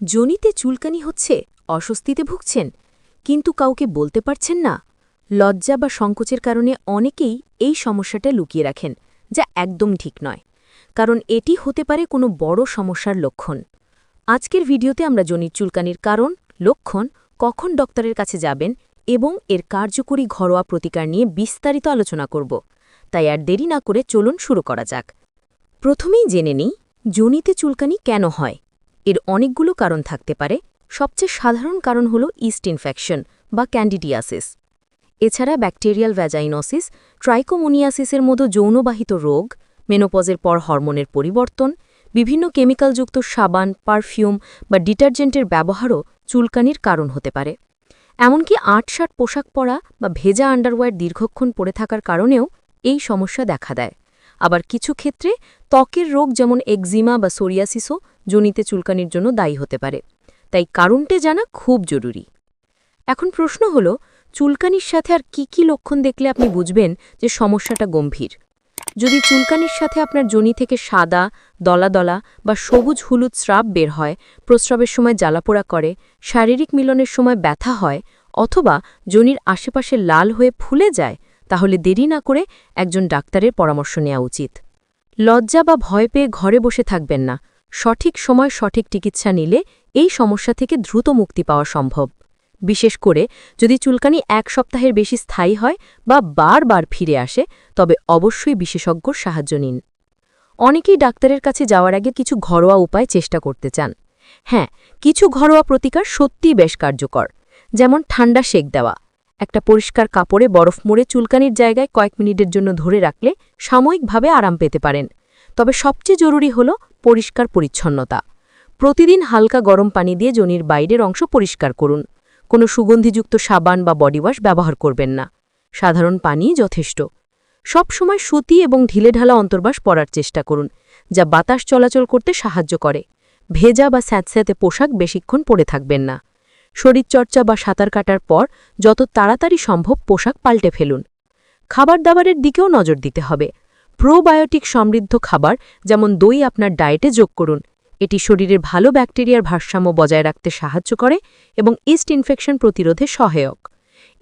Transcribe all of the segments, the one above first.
জনিতে চুলকানি হচ্ছে, অস্বস্তিতে ভুগছেন, কিন্তু কাউকে বলতে পারছেন না। লজ্জা বা সংকোচের কারণে অনেকেই এই সমস্যাটা লুকিয়ে রাখেন, যা একদম ঠিক নয়, কারণ এটি হতে পারে কোনো বড় সমস্যার লক্ষণ। আজকের ভিডিওতে আমরা জনির চুলকানির কারণ, লক্ষণ, কখন ডক্টরের কাছে যাবেন এবং এর কার্যকরী ঘরোয়া প্রতিকার নিয়ে বিস্তারিত আলোচনা করব, তাই আর দেরি না করে চলুন শুরু করা যাক। প্রথমেই জেনে নিই, জনিতে চুলকানি কেন হয়। এর অনেকগুলো কারণ থাকতে পারে। সবচেয়ে সাধারণ কারণ হল ইস্ট ইনফেকশন বা ক্যান্ডিডিয়াসিস। এছাড়া ব্যাকটেরিয়াল ভ্যাজাইনোসিস, ট্রাইকোমোনিয়াসিসের মতো যৌনবাহিত রোগ, মেনোপজের পর হরমোনের পরিবর্তন, বিভিন্ন কেমিক্যালযুক্ত সাবান, পারফিউম বা ডিটারজেন্টের ব্যবহারও চুলকানির কারণ হতে পারে। এমনকি আটশাট পোশাক পরা বা ভেজা আন্ডারওয়্যার দীর্ঘক্ষণ পরে থাকার কারণেও এই সমস্যা দেখা দেয়। আবার কিছু ক্ষেত্রে ত্বকের রোগ যেমন একজিমা বা সোরিয়াসিসও জনিতে চুলকানির জন্য দায়ী হতে পারে। তাই কারণটা জানা খুব জরুরি। এখন প্রশ্ন হল, চুলকানির সাথে আর কি কি লক্ষণ দেখলে আপনি বুঝবেন যে সমস্যাটা গম্ভীর? যদি চুলকানির সাথে আপনার জনি থেকে সাদা দলা দলা বা সবুজ হলুদ স্রাব বের হয়, প্রস্রাবের সময় জ্বালাপোড়া করে, শারীরিক মিলনের সময় ব্যথা হয়, অথবা জনির আশেপাশে লাল হয়ে ফুলে যায় তাহলে দেরি না করে একজন ডাক্তারের পরামর্শ নেওয়া উচিত। লজ্জা বা ভয় পেয়ে ঘরে বসে থাকবেন না। সঠিক সময় সঠিক চিকিৎসা নিলে এই সমস্যা থেকে দ্রুত মুক্তি পাওয়া সম্ভব। বিশেষ করে যদি চুলকানি এক সপ্তাহের বেশি স্থায়ী হয় বা বারবার ফিরে আসে, তবে অবশ্যই বিশেষজ্ঞর সাহায্য নিন। অনেকেই ডাক্তারের কাছে যাওয়ার আগে কিছু ঘরোয়া উপায় চেষ্টা করতে চান। হ্যাঁ কিছু ঘরোয়া প্রতিকার সত্যিই বেশ কার্যকর। যেমন ঠান্ডা সেক দেওয়া। একটা পরিষ্কার কাপড়ে বরফ মুড়ে চুলকানির জায়গায় কয়েক মিনিটের জন্য ধরে রাখলে সাময়িকভাবে আরাম পেতে পারেন। তবে সবচেয়ে জরুরি হল পরিষ্কার পরিচ্ছন্নতা। প্রতিদিন হালকা গরম পানি দিয়ে জনির বাইরের অংশ পরিষ্কার করুন। কোনো সুগন্ধিযুক্ত সাবান বা বডিওয়াশ ব্যবহার করবেন না। সাধারণ পানিই যথেষ্ট। সব সময় সুতি এবং ঢিলেঢালা অন্তর্বাস পরার চেষ্টা করুন, যা বাতাস চলাচল করতে সাহায্য করে। ভেজা বা স্যাঁতস্যাঁতে পোশাক বেশিক্ষণ পরে থাকবেন না। শরীরচর্চা বা সাঁতার কাটার পর যত তাড়াতাড়ি সম্ভব পোশাক পাল্টে ফেলুন। খাবার দাবারের দিকেও নজর দিতে হবে। প্রোবায়োটিক সমৃদ্ধ খাবার যেমন দই আপনার ডায়েটে যোগ করুন। এটি শরীরের ভালো ব্যাকটেরিয়ার ভারসাম্য বজায় রাখতে সাহায্য করে এবং ইস্ট ইনফেকশন প্রতিরোধে সহায়ক।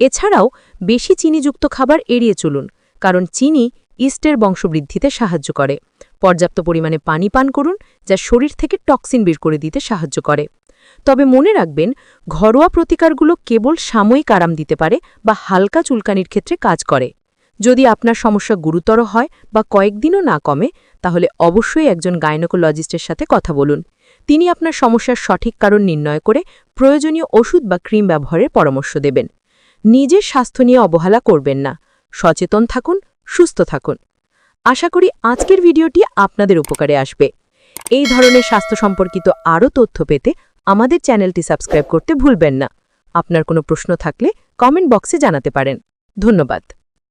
এছাড়াও বেশি চিনিযুক্ত খাবার এড়িয়ে চলুন, কারণ চিনি ইস্টের বংশবৃদ্ধিতে সাহায্য করে। পর্যাপ্ত পরিমাণে পানি পান করুন, যা শরীর থেকে টক্সিন বের করে দিতে সাহায্য করে। তবে মনে রাখবেন, ঘরোয়া প্রতিকারগুলো কেবল সাময়িক আরাম দিতে পারে বা হালকা চুলকানির ক্ষেত্রে কাজ করে। যদি আপনার সমস্যা গুরুতর হয় বা কয়েকদিনও না কমে, তাহলে অবশ্যই একজন গাইনোকোলজিস্টের সাথে কথা বলুন। তিনি আপনার সমস্যার সঠিক কারণ নির্ণয় করে প্রয়োজনীয় ওষুধ বা ক্রিম ব্যবহারের পরামর্শ দেবেন। নিজের স্বাস্থ্য নিয়ে অবহেলা করবেন না। সচেতন থাকুন, সুস্থ থাকুন। আশা করি আজকের ভিডিওটি আপনাদের উপকারে আসবে। এই ধরনের স্বাস্থ্য সম্পর্কিত আরও তথ্য পেতে আমাদের চ্যানেলটি সাবস্ক্রাইব করতে ভুলবেন না। আপনার কোনো প্রশ্ন থাকলে কমেন্ট বক্সে জানাতে পারেন। ধন্যবাদ।